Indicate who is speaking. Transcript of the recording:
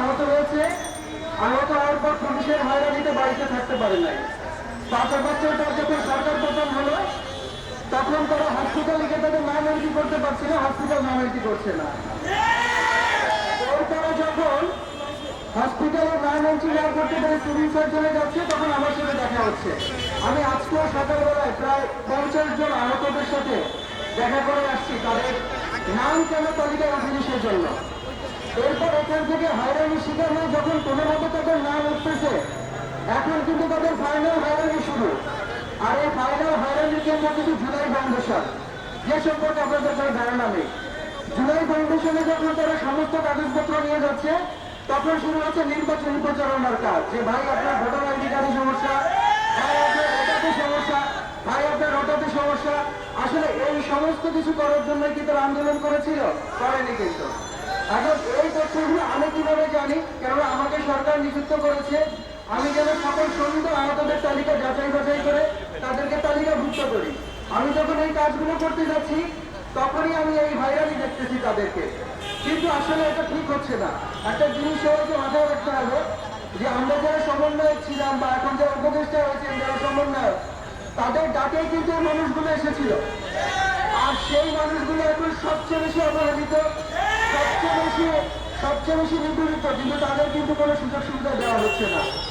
Speaker 1: আহত হয়েছে। আহত হওয়ার পর পুলিশের হয়রানিতে বাড়িতে থাকতে পারে নাই। পাঁচ বছর পর যখন সরকার পতন হলো, তখন তারা হসপিটাল লিখে তাদের নাম এন্ট্রি করতে পারছে না হসপিটাল নাম এন্ট্রি করছে না। এরপরে যখন হসপিটালে এন্ট্রি না করতে পেরে সিভিল সার্জনে যাচ্ছে, তখন আমার সাথে দেখা হচ্ছে। আমি আজকেও সকালবেলায় প্রায় পঞ্চাশ জন আহতদের সাথে দেখা করে আসছি। তাদের নাম কেন তালিকায় ওঠেনি সেজন্য? এরপর এখান থেকে হয়রানির শিকার হয়ে যখন কোনো মতো তাদের নাম উঠতেছে, এখন কিন্তু তাদের ফাইনাল হয়রানি শুরু। আর এই ফাইনাল হয়রানির কেন্দ্র কিন্তু জুলাই ফাউন্ডেশন যে সম্পর্কে আপনাদের কোনো ধারণা নেই। জুলাই ফাউন্ডেশনে যখন তারা সমস্ত কাগজপত্র নিয়ে যাচ্ছে, তখন শুরু হচ্ছে নির্বাচনী প্রচারণার কাজ। যে ভাই, আপনার ভোটার আইডি কার্ডে সমস্যা, ভাই, আপনার ওটাতে সমস্যা, ভাই, আপনার ওটাতে সমস্যা। আসলে এই সমস্ত কিছু করার জন্যই কি তারা আন্দোলন করেছিল? করেনি কিন্তু। এখন এই তথ্যগুলো আমি কীভাবে জানি? কেননা আমাকে সরকার নিযুক্ত করেছে। আমি যেন সকল ও আহতদের তালিকা যাচাই বাছাই করে তাদেরকে তালিকাভুক্ত করি। আমি যখন এই কাজগুলো করতে যাচ্ছি, তখনই আমি এই ভাইরালি দেখতেছি তাদেরকে। কিন্তু আসলে এটা ঠিক হচ্ছে না। একটা জিনিস সবাইকে মাথায় রাখতে হবে যে আমরা যারা সমন্বয়ক ছিলাম বা এখন যারা উপদেষ্টা হয়েছেন, যারা সমন্বয়ক, তাদের ডাকে কিন্তু মানুষগুলো এসেছিল। আর সেই মানুষগুলো এখন সবচেয়ে বেশি বেশি সবচেয়ে বেশি নিপীড়িত কিন্তু তাদের কিন্তু কোনো সুযোগ সুবিধা দেওয়া হচ্ছে না।